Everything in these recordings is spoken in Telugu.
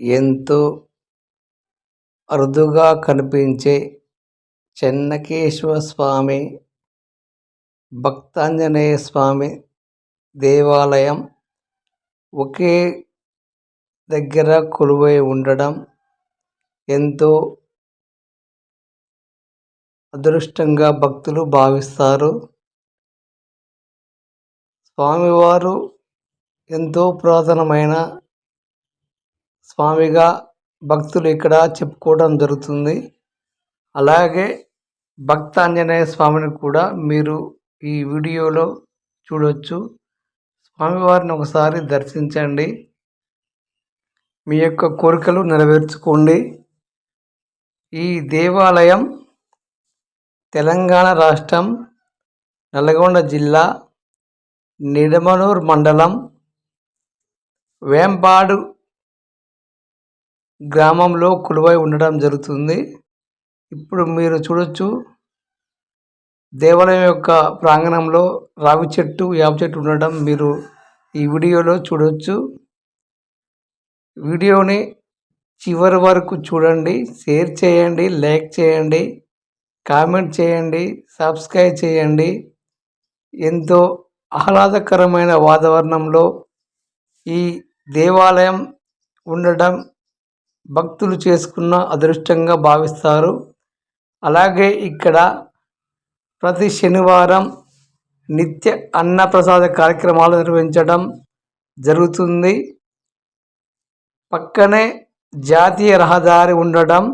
ఎంతో అరుదుగా కనిపించే చెన్నకేశవ స్వామి భక్తాంజనేయ స్వామి దేవాలయం ఒకే దగ్గర కొలువై ఉండడం ఎంతో అదృష్టంగా భక్తులు భావిస్తారు. స్వామివారు ఎంతో పురాతనమైన స్వామిగా భక్తులు ఇక్కడ చెప్పుకోవడం జరుగుతుంది. అలాగే భక్తాంజనేయ స్వామిని కూడా మీరు ఈ వీడియోలో చూడవచ్చు స్వామివారిని ఒకసారి దర్శించండి. మీ యొక్క కోరికలు నెరవేర్చుకోండి. ఈ దేవాలయం తెలంగాణ రాష్ట్రం నల్గొండ జిల్లా నిడమనూర్ మండలం వేంపాడు గ్రామంలో కొలువై ఉండడం జరుగుతుంది. ఇప్పుడు మీరు చూడొచ్చు దేవాలయం యొక్క ప్రాంగణంలో రావి చెట్టు యాప చెట్టు ఉండడం మీరు ఈ వీడియోలో చూడవచ్చు వీడియోని చివరి వరకు చూడండి షేర్ చేయండి లైక్ చేయండి కామెంట్ చేయండి సబ్స్క్రైబ్ చేయండి. ఎంతో ఆహ్లాదకరమైన వాతావరణంలో ఈ దేవాలయం ఉండడం భక్తులు చేసుకున్న అదృష్టంగా భావిస్తారు. అలాగే ఇక్కడ ప్రతి శనివారం నిత్య అన్నప్రసాద కార్యక్రమాలు నిర్వహించడం జరుగుతుంది. పక్కనే జాతీయ రహదారి ఉండడం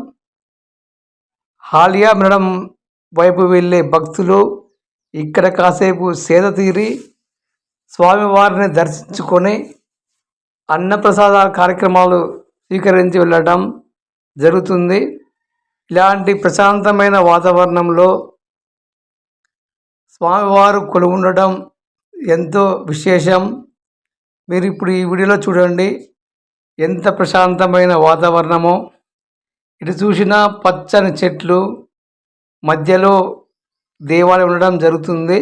హాలియా మినడం వైపు వెళ్ళే భక్తులు ఇక్కడ కాసేపు సేద తీరి స్వామివారిని దర్శించుకొని అన్నప్రసాద కార్యక్రమాలు స్వీకరించి వెళ్ళడం జరుగుతుంది. ఇలాంటి ప్రశాంతమైన వాతావరణంలో స్వామివారు ఉండడం ఎంతో విశేషం. మీరు ఇప్పుడు ఈ వీడియోలో చూడండి ఎంత ప్రశాంతమైన వాతావరణమో. ఇటు చూసినా పచ్చని చెట్లు మధ్యలో దేవాలయం ఉండడం జరుగుతుంది.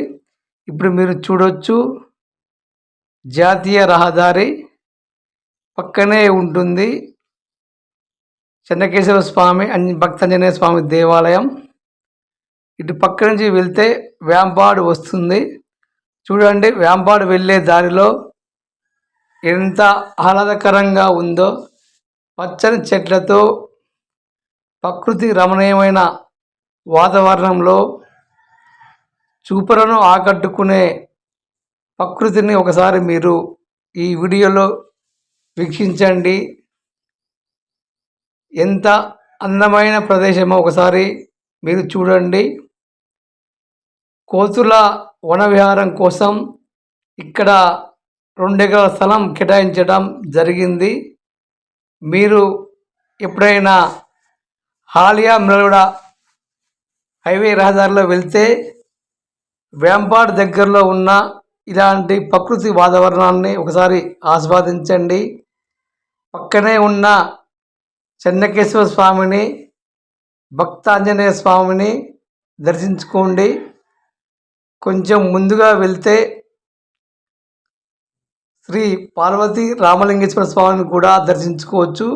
ఇప్పుడు మీరు చూడొచ్చు జాతీయ రహదారి పక్కనే ఉంటుంది. చెన్నకేశ్వర స్వామి భక్తాంజనేయ స్వామి దేవాలయం. ఇటు పక్క నుంచి వెళ్తే వేంపాడు వస్తుంది. చూడండి వేంపాడు వెళ్ళే దారిలో ఎంత ఆహ్లాదకరంగా ఉందో. పచ్చని చెట్లతో ప్రకృతి రమణీయమైన వాతావరణంలో చూపలను ఆకట్టుకునే ప్రకృతిని ఒకసారి మీరు ఈ వీడియోలో వీక్షించండి. ఎంత అందమైన ప్రదేశమో ఒకసారి మీరు చూడండి. కోతుల వనవిహారం కోసం ఇక్కడ రెండు ఎకరాల స్థలం కేటాయించడం జరిగింది. మీరు ఎప్పుడైనా హాలియా మిలగడ హైవే రహదారిలో వెళ్తే వేంపాడు దగ్గరలో ఉన్న ఇలాంటి ప్రకృతి వాతావరణాన్ని ఒకసారి ఆస్వాదించండి. పక్కనే ఉన్న చెన్నకేశ్వర స్వామిని భక్తాంజనేయ స్వామిని దర్శించుకోండి. కొంచెం ముందుగా వెళ్తే శ్రీ పార్వతి రామలింగేశ్వర స్వామిని కూడా దర్శించుకోవచ్చు.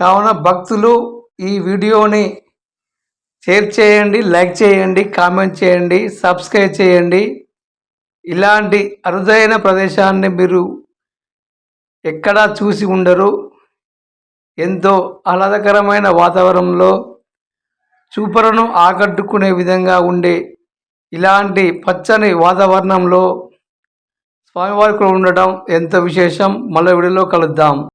కావున భక్తులు ఈ వీడియోని షేర్ చేయండి లైక్ చేయండి కామెంట్ చేయండి సబ్స్క్రైబ్ చేయండి. ఇలాంటి అరుదైన ప్రదేశాన్ని మీరు ఎక్కడా చూసి ఉండరు. ఎంతో ఆహ్లాదకరమైన వాతావరణంలో చూపరను ఆకట్టుకునే విధంగా ఉండే ఇలాంటి పచ్చని వాతావరణంలో స్వామివారి ఉండటం ఎంతో విశేషం? మళ్ళీ విడిలో కలుద్దాం.